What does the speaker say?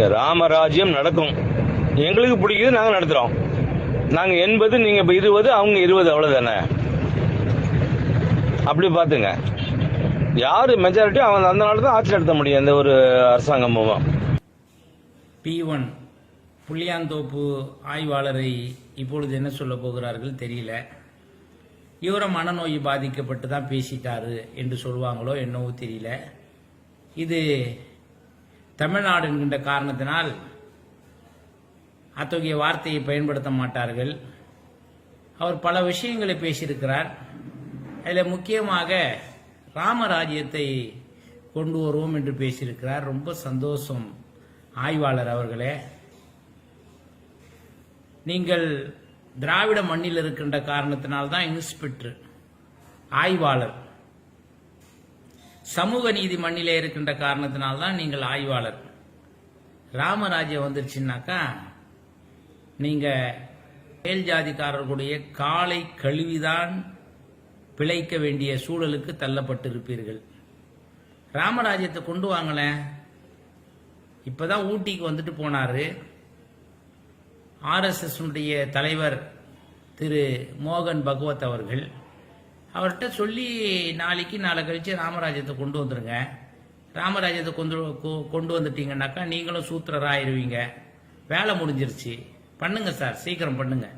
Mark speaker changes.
Speaker 1: இங்க ராமராஜ்யம் நடக்கும். எங்களுக்கு பிடிக்குது நாங்க நடத்துறோம். நாங்க எண்பது நீங்க இப்ப இருபது அவங்க இருபது அவ்வளவுதானே? அப்படி பாத்துங்க. யாரு மெஜாரிட்டி அவங்க அந்த நாள் தான் ஆட்சி நடத்த முடியும் எந்த ஒரு அரசாங்கமும்.
Speaker 2: பி ஒன் புளியாந்தோப்பு ஆய்வாளரை இப்பொழுது என்ன சொல்ல போகிறார்கள் தெரியல. இவரை மனநோய் பாதிக்கப்பட்டு தான் பேசிட்டாரு என்று சொல்லுவாங்களோ என்னவோ தெரியல. இது தமிழ்நாடு என்கின்ற காரணத்தினால் அத்தகைய வார்த்தையை பயன்படுத்த மாட்டார்கள். அவர் பல விஷயங்களை பேசியிருக்கிறார். அதில் முக்கியமாக ராமராஜ்யத்தை கொண்டு வருவோம் என்று பேசியிருக்கிறார். ரொம்ப சந்தோஷம் ஆய்வாளர் அவர்களே. நீங்கள் திராவிட மண்ணில் இருக்கின்ற காரணத்தினால்தான் இன்ஸ்பெக்டர் ஆய்வாளர். சமூக நீதி மண்ணிலே இருக்கின்ற காரணத்தினால்தான் நீங்கள் ஆய்வாளர். ராமராஜ்யம் வந்துருச்சுன்னாக்கா நீங்க மேல் ஜாதிக்காரர்களுடைய காலை கழுவிதான் பிழைக்க வேண்டிய சூழலுக்கு தள்ளப்பட்டிருப்பீர்கள். ராமராஜ்யத்தை கொண்டு வாங்களேன் இப்பதான் ஊட்டிக்கு வந்துட்டு போனாரு. ஆர்எஸ்எஸ்னுடைய தலைவர் திரு மோகன் பகவத் அவர்கள். அவர்கிட்ட சொல்லி நாளைக்கு நாளை கழிச்சு ராமராஜ்யத்தை கொண்டு வந்துருங்க. ராமராஜ்யத்தை கொண்டு கொ- கொண்டு வந்துட்டீங்கன்னாக்கா நீங்களும் சூத்திரராயிருவீங்க. வேலை முடிஞ்சிருச்சு. பண்ணுங்க சார். சீக்கிரம் பண்ணுங்க.